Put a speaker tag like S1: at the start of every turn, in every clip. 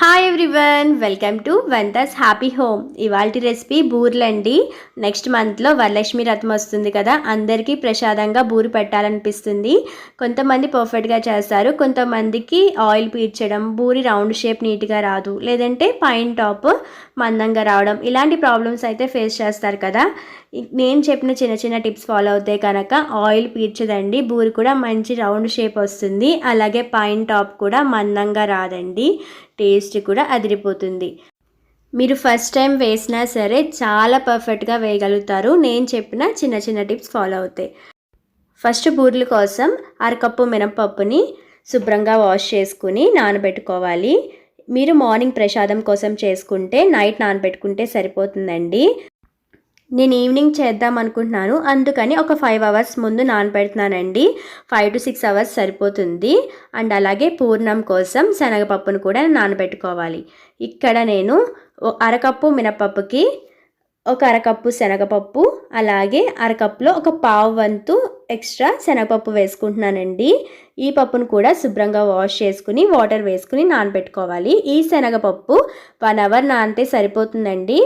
S1: Hi everyone welcome to Vantha's happy home ఇవాళ recipe బూర్లండి. Next మంత్లో వరలక్ష్మి రథం వస్తుంది కదా అందరికీ ప్రసాదంగా బూరు పెట్టాలనిపిస్తుంది. కొంతమంది పర్ఫెక్ట్గా చేస్తారు కొంతమందికి ఆయిల్ పీల్చడం బూరి రౌండ్ షేప్ నీట్గా రాదు లేదంటే పైన టాప్ మందంగా రావడం ఇలాంటి ప్రాబ్లమ్స్ అయితే ఫేస్ చేస్తారు కదా. నేను చెప్పిన చిన్న చిన్న టిప్స్ ఫాలో అవుతే కనుక ఆయిల్ పీల్చదండి బూరి కూడా మంచి రౌండ్ షేప్ వస్తుంది అలాగే పైన టాప్ కూడా మందంగా రాదండి. టేస్ట్ కూడా అదిరిపోతుంది. మీరు ఫస్ట్ టైం వేసినా సరే చాలా పర్ఫెక్ట్గా వేయగలుగుతారు. నేను చెప్పిన చిన్న చిన్న టిప్స్ ఫాలో అవుతాయి ఫస్ట్ బూర్ల కోసం అరకప్పు మినపప్పుని శుభ్రంగా వాష్ చేసుకుని నానబెట్టుకోవాలి. మీరు మార్నింగ్ ప్రసాదం కోసం చేసుకుంటే నైట్ నానబెట్టుకుంటే సరిపోతుందండి. నేను ఈవినింగ్ చేద్దాం అనుకుంటున్నాను. అందుకని ఒక ఫైవ్ అవర్స్ ముందు నానబెడుతున్నానండి. ఫైవ్ టు సిక్స్ అవర్స్ సరిపోతుంది. అండ్ అలాగే పూర్ణం కోసం శనగపప్పును కూడా నానబెట్టుకోవాలి. ఇక్కడ నేను అరకప్పు మినపప్పుకి ఒక అరకప్పు శనగపప్పు అలాగే అరకప్పులో ఒక పావు వంతు ఎక్స్ట్రా శనగపప్పు వేసుకుంటున్నానండి. ఈ పప్పును కూడా శుభ్రంగా వాష్ చేసుకుని వాటర్ వేసుకుని నానబెట్టుకోవాలి. ఈ శనగపప్పు వన్ అవర్ నానితే సరిపోతుందండి.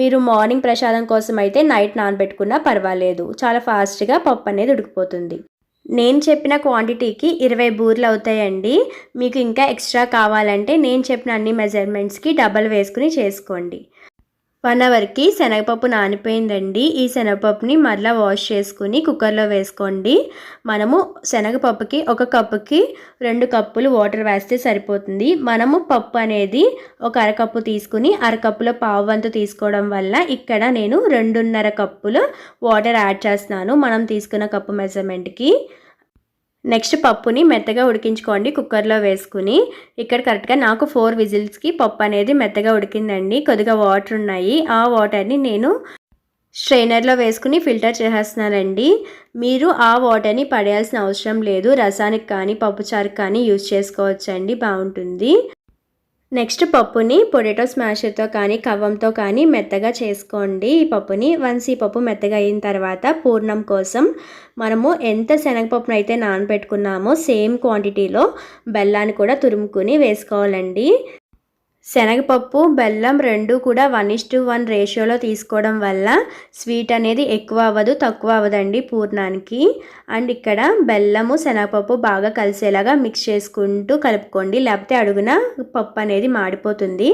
S1: మీరు మార్నింగ్ ప్రసాదం కోసం అయితే నైట్ నానబెట్టుకున్నా పర్వాలేదు. చాలా ఫాస్ట్గా పప్పు అనేది ఉడికిపోతుంది. నేను చెప్పిన క్వాంటిటీకి ఇరవై బూర్లు అవుతాయండి. మీకు ఇంకా ఎక్స్ట్రా కావాలంటే నేను చెప్పిన అన్ని మెజర్మెంట్స్కి డబల్ వేసుకుని చేసుకోండి. వన్ అవర్కి శనగపప్పు నానిపోయిందండి. ఈ శనగపప్పుని మరలా వాష్ చేసుకుని కుక్కర్లో వేసుకోండి. మనము శనగపప్పుకి ఒక కప్పుకి రెండు కప్పులు వాటర్ వేస్తే సరిపోతుంది. మనము పప్పు అనేది ఒక అరకప్పు తీసుకుని అరకప్పులో పావు వంతు తీసుకోవడం వల్ల ఇక్కడ నేను రెండున్నర కప్పులు వాటర్ యాడ్ చేస్తున్నాను. మనం తీసుకున్న కప్పు మెజర్మెంట్కి. నెక్స్ట్ పప్పుని మెత్తగా ఉడికించుకోండి కుక్కర్లో వేసుకుని. ఇక్కడ కరెక్ట్గా నాకు ఫోర్ విజిల్స్కి పప్పు అనేది మెత్తగా ఉడికిందండి. కొద్దిగా వాటర్ ఉన్నాయి. ఆ వాటర్ని నేను స్ట్రైనర్లో వేసుకుని ఫిల్టర్ చేసేస్తున్నానండి. మీరు ఆ వాటర్ని పడేయాల్సిన అవసరం లేదు. రసానికి కానీ పప్పుచారుకి కానీ యూజ్ చేసుకోవచ్చండి. బాగుంటుంది. నెక్స్ట్ పప్పుని పొటాటో స్మాషర్తో కానీ కవ్వంతో కానీ మెత్తగా చేసుకోండి. ఈ పప్పుని వన్స్ ఈ పప్పు మెత్తగా అయిన తర్వాత పూర్ణం కోసం మనము ఎంత శనగపప్పును అయితే నానబెట్టుకున్నామో సేమ్ క్వాంటిటీలో బెల్లాన్ని కూడా తురుముకుని వేసుకోవాలండి. శనగపప్పు బెల్లం రెండు కూడా వన్ ఇస్ టు వన్ రేషియోలో తీసుకోవడం వల్ల స్వీట్ అనేది ఎక్కువ అవ్వదు తక్కువ అవ్వదండి పూర్ణానికి. అండ్ ఇక్కడ బెల్లము శనగపప్పు బాగా కలిసేలాగా మిక్స్ చేసుకుంటూ కలుపుకోండి. లేకపోతే అడుగున పప్పు అనేది మాడిపోతుంది.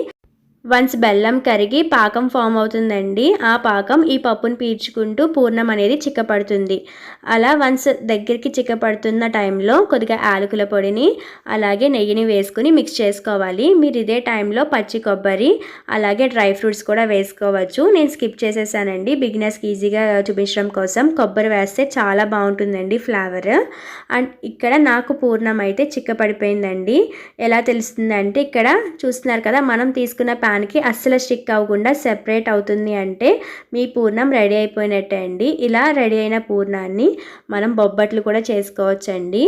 S1: వన్స్ బెల్లం కరిగి పాకం ఫామ్ అవుతుందండి ఆ పాకం ఈ పప్పును పీల్చుకుంటూ పూర్ణం అనేది చిక్కపడుతుంది. అలా వన్స్ దగ్గరికి చిక్కపడుతున్న టైంలో కొద్దిగా యాలకుల పొడిని అలాగే నెయ్యిని వేసుకుని మిక్స్ చేసుకోవాలి. మీరు ఇదే టైంలో పచ్చి కొబ్బరి అలాగే డ్రై ఫ్రూట్స్ కూడా వేసుకోవచ్చు. నేను స్కిప్ చేసేసానండి. బిగినర్స్కి ఈజీగా చూపించడం కోసం కొబ్బరి వేస్తే చాలా బాగుంటుందండి ఫ్లేవర్. అండ్ ఇక్కడ నాకు పూర్ణం అయితే చిక్కపడిపోయిందండి. ఎలా తెలుస్తుందంటే ఇక్కడ చూస్తున్నారు కదా మనం తీసుకున్న ప్యాన్కి అస్సలు స్టిక్ అవ్వకుండా సెపరేట్ అవుతుంది అంటే మీ పూర్ణం రెడీ అయిపోయినట్టే అండి. ఇలా రెడీ అయిన పూర్ణాన్ని మనం బొబ్బట్లు కూడా చేసుకోవచ్చండి.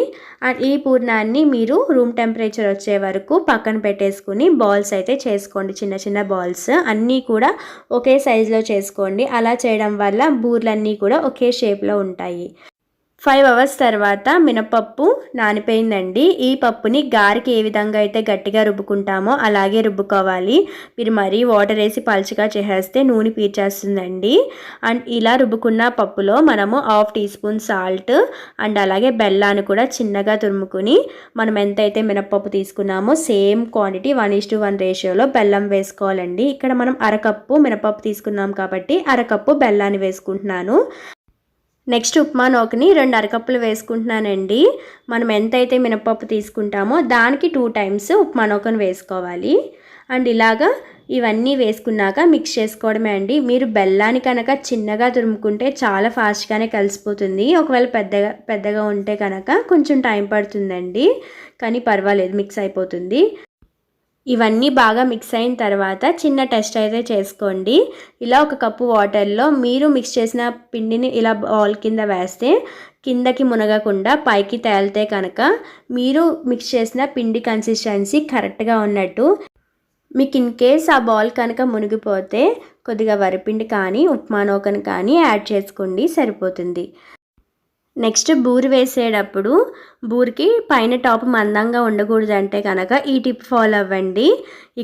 S1: ఈ పూర్ణాన్ని మీరు రూమ్ టెంపరేచర్ వచ్చే వరకు పక్కన పెట్టేసుకుని బాల్స్ అయితే చేసుకోండి. చిన్న చిన్న బాల్స్ అన్నీ కూడా ఒకే సైజులో చేసుకోండి. అలా చేయడం వల్ల బూర్లన్నీ కూడా ఒకే షేప్లో ఉంటాయి. ఫైవ్ అవర్స్ తర్వాత మినపప్పు నానిపోయిందండి. ఈ పప్పుని గారికి ఏ విధంగా అయితే గట్టిగా రుబ్బుకుంటామో అలాగే రుబ్బుకోవాలి. మీరు మరీ వాటర్ వేసి పలుచగా చేసేస్తే నూనె పీల్చేస్తుందండి. అండ్ ఇలా రుబ్బుకున్న పప్పులో మనము half teaspoon salt and అలాగే బెల్లాన్ని కూడా చిన్నగా తురుముకుని మనం ఎంతైతే మినపప్పు తీసుకున్నామో same quantity one is to one రేషియోలో బెల్లం వేసుకోవాలండి. ఇక్కడ మనం అరకప్పు మినపప్పు తీసుకున్నాం కాబట్టి అరకప్పు బెల్లాన్ని వేసుకుంటున్నాను. నెక్స్ట్ ఉప్మా నోకని రెండు అరకప్పులు వేసుకుంటున్నానండి. మనం ఎంతైతే మినపప్పు తీసుకుంటామో దానికి టూ టైమ్స్ ఉప్మా నోకను వేసుకోవాలి. అండ్ ఇలాగా ఇవన్నీ వేసుకున్నాక మిక్స్ చేసుకోవడమే అండి. మీరు బెల్లాన్ని కనుక చిన్నగా తురుముకుంటే చాలా ఫాస్ట్గానే కలిసిపోతుంది. ఒకవేళ పెద్దగా పెద్దగా ఉంటే కనుక కొంచెం టైం పడుతుందండి. కానీ పర్వాలేదు మిక్స్ అయిపోతుంది. ఇవన్నీ బాగా మిక్స్ అయిన తర్వాత చిన్న టెస్ట్ అయితే చేసుకోండి. ఇలా ఒక కప్పు వాటర్లో మీరు మిక్స్ చేసిన పిండిని ఇలా బాల్ కింద వేస్తే కిందకి మునగకుండా పైకి తేలితే కనుక మీరు మిక్స్ చేసిన పిండి కన్సిస్టెన్సీ కరెక్ట్గా ఉన్నట్టు. మీకు ఇన్ కేస్ ఆ బాల్ కనుక మునిగిపోతే కొద్దిగా వరిపిండి కానీ ఉప్మానోకను కానీ యాడ్ చేసుకోండి సరిపోతుంది. నెక్స్ట్ బూరి వేసేటప్పుడు బూరికి పైన టాప్ మందంగా ఉండకూడదు అంటే కనుక ఈ టిప్ ఫాలో అవ్వండి.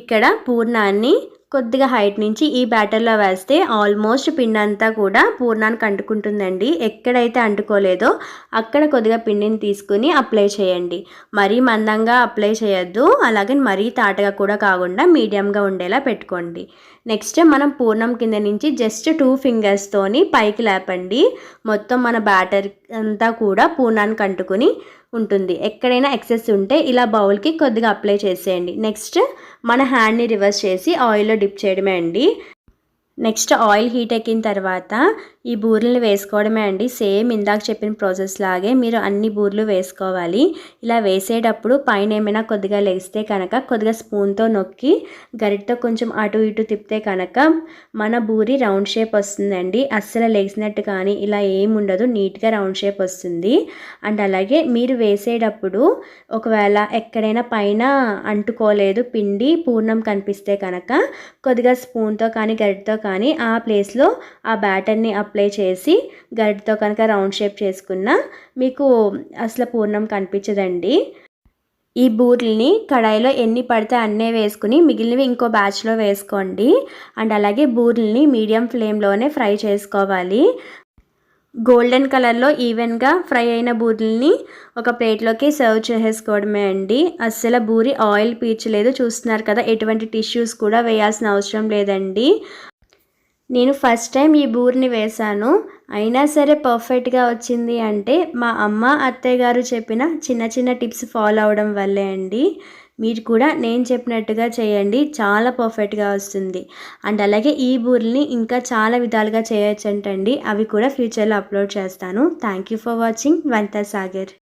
S1: ఇక్కడ పూర్ణాన్ని కొద్దిగా హైట్ నుంచి ఈ బ్యాటర్లో వేస్తే ఆల్మోస్ట్ పిండి అంతా కూడా పూర్ణానికి అంటుకుంటుందండి ఎక్కడైతే అంటుకోలేదో అక్కడ కొద్దిగా పిండిని తీసుకుని అప్లై చేయండి. మరీ మందంగా అప్లై చేయొద్దు. అలాగే మరీ తాటగా కూడా కాకుండా మీడియంగా ఉండేలా పెట్టుకోండి. నెక్స్ట్ మనం పూర్ణం కింద నుంచి జస్ట్ టూ ఫింగర్స్తోని పైకి లేపండి. మొత్తం మన బ్యాటర్ అంతా కూడా పూనాన్ని అంటుకుని ఉంటుంది. ఎక్కడైనా ఎక్సెస్ ఉంటే ఇలా బౌల్కి కొద్దిగా అప్లై చేసేయండి. నెక్స్ట్ మన హ్యాండ్ని రివర్స్ చేసి ఆయిల్లో డిప్ చేయడమే అండి. నెక్స్ట్ ఆయిల్ హీట్ ఎక్కిన తర్వాత ఈ బూరెలు వేసుకోవడమే అండి. సేమ్ ఇందాక చెప్పిన ప్రాసెస్ లాగే మీరు అన్ని బూరెలు వేసుకోవాలి. ఇలా వేసేటప్పుడు పైన ఏమైనా కొద్దిగా లేస్తే కనుక కొద్దిగా స్పూన్తో నొక్కి గరిటతో కొంచెం అటు ఇటు తిప్పితే కనుక మన బూరి రౌండ్ షేప్ వస్తుందండి. అస్సలు లేచినట్టు కానీ ఇలా ఏమి ఉండదు. నీట్గా రౌండ్ షేప్ వస్తుంది. అండ్ అలాగే మీరు వేసేటప్పుడు ఒకవేళ ఎక్కడైనా పైన అంటుకోలేదు పిండి పూర్ణం కనిపిస్తే కనుక కొద్దిగా స్పూన్తో కానీ గరిటతో కానీ ఆ ప్లేస్లో ఆ బ్యాటర్ని అప్లై చేసి గరిటతో కనుక రౌండ్ షేప్ చేసుకున్న మీకు అసలు పూర్ణం కనిపించదండి. ఈ బూరెల్ని కడాయిలో ఎన్ని పడితే అన్నే వేసుకుని మిగిలినవి ఇంకో బ్యాచ్లో వేసుకోండి. అండ్ అలాగే బూరెల్ని మీడియం ఫ్లేమ్లోనే ఫ్రై చేసుకోవాలి. గోల్డెన్ కలర్లో ఈవెన్గా ఫ్రై అయిన బూరెల్ని ఒక ప్లేట్లోకి సర్వ్ చేసేసుకోవడమే అండి. అస్సలు బూరి ఆయిల్ పీల్చలేదు చూస్తున్నారు కదా ఎటువంటి టిష్యూస్ కూడా వేయాల్సిన అవసరం లేదండి. నేను ఫస్ట్ టైం ఈ బూరిని వేశాను. అయినా సరే పర్ఫెక్ట్గా వచ్చింది అంటే మా అమ్మ అత్తయ్య గారు చెప్పిన చిన్న చిన్న టిప్స్ ఫాలో అవడం వల్లే అండి. మీరు కూడా నేను చెప్పినట్టుగా చేయండి. చాలా పర్ఫెక్ట్గా వస్తుంది. అండ్ అలాగే ఈ బూరిని ఇంకా చాలా విధాలుగా చేయొచ్చంటండి. అవి కూడా ఫ్యూచర్లో అప్లోడ్ చేస్తాను. Thank you for watching. Vantha Sagar.